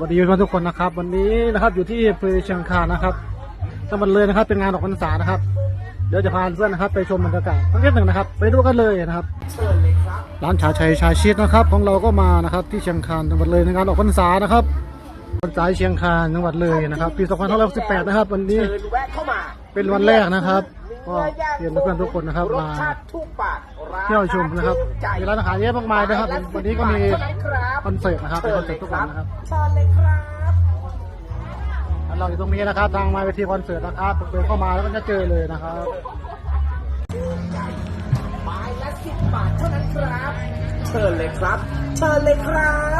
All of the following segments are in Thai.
วัสดีทุกคนนะครับ วันนี้นะครับอยู่ที่อำเภอเชียงคานนะครับจังหวัดเลยนะครับ เป็นงานออกพรรษานะครับ เดี๋ยวจะพาเพื่อนนะครับ ไปชมบรรยากาศสักนิดหนึ่งนะครับ ไปดูกันเลยนะครับร้านชาชัยชาชิดนะครับ ของเราก็มานะครับ ที่เชียงคานจังหวัดเลยในงานออกพรรษานะครับพรรษาเชียงคานจังหวัดเลยนะครับ ปี 2568นะครับ วันนี้เชิญแวะเข้ามาเป็นวันแรกนะครับ ก็เรียนเพื่อนทุกคนนะครับรสมาชาติทุกปากร้านเที่ยวชมนะครับใจมีร้านอาหารเยอะมากมายนะครับ วันนี้ก็มีเท่านั้นครับคอนเสิร์ตนะครับเป็นคอนเสิร์ตทุกวันนะครับเชิญเลยครับเราอยู่ตรงนี้นะครับ ทางมาเวทีคอนเสิร์ตนะครับเดินเข้ามาแล้วก็จะเจอเลยนะครับไม้ละสิบบาทเท่านั้นครับ เชิญเลยครับ เชิญเลยครับ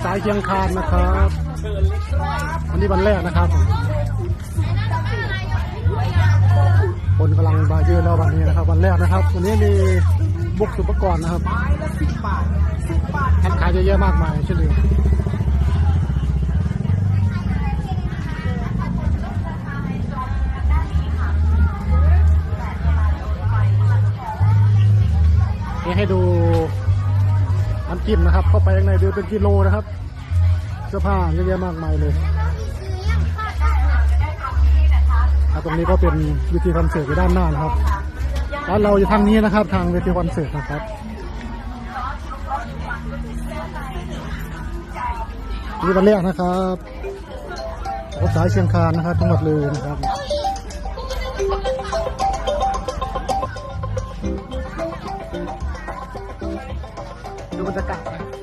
บบาทออกพรรษาเชียงคานนะครับเชิญเลยครับวันนี้วันแรกนะครับ คนกำลังมาเยอะแล้ววันนี้นะครับ วันแรกนะครับ วันนี้มีบุกสุปกรณ์นะครับทสิบบานขายเยอะแยะมากมายเช่นเดียวนี่ให้ดู น้ำจิ้มนะครับ เข้าไปข้างในดูเป็นกิโลนะครับเสื้อผ้าเยอะแยะมากมายเลยตรงนี้ก็เป็นวิธีคอนเสิร์ตอยู่ด้านหน้านะครับร้านเราอยู่ทางนี้นะครับ ทางเวทีคอนเสิร์ตนะครับนี่วันแรกนะครับรถสายเชียงคานนะครับจังหวัดเลยนะครับ ดูบร